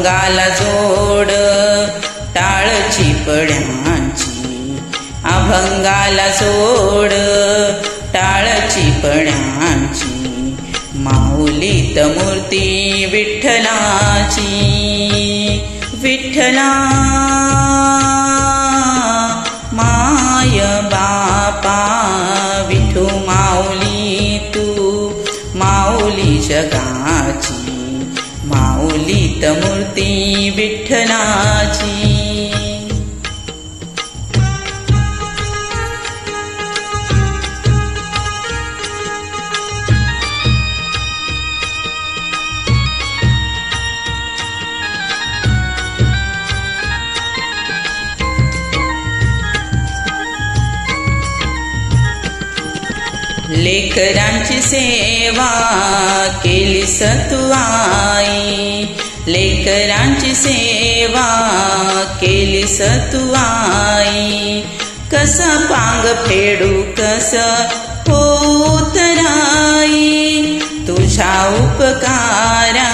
अंगाला जोड टाळची पड्यांची अभंगाला जोड टाळची पड्यांची माऊलीत मूर्ती विठ्ठलाची विठ्ठला मूर्ती विठ्ठलाची. लेकरांची सेवा केली सतुआई लेकरांची सेवा केली सतुआई कस पांग फेडू कस पोतराई. तुझ्या उपकारा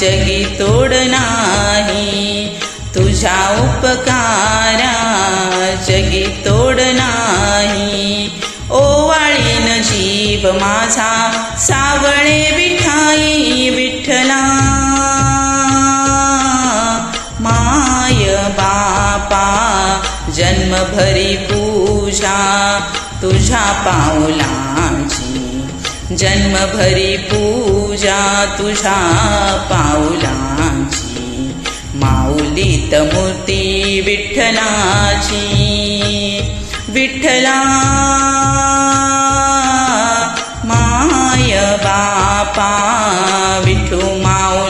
जगी तोड नाही. तुझ्या उपकारा जगी तोड नाही ओवाळीन जीव माझा सावळे भरी पूजा तुझ्या पाऊलांची जन्मभरी पूजा तुझ्या पाऊलांची माऊली त मूर्ती विठ्ठलाची. विठ्ठला माय बापा विठू माऊली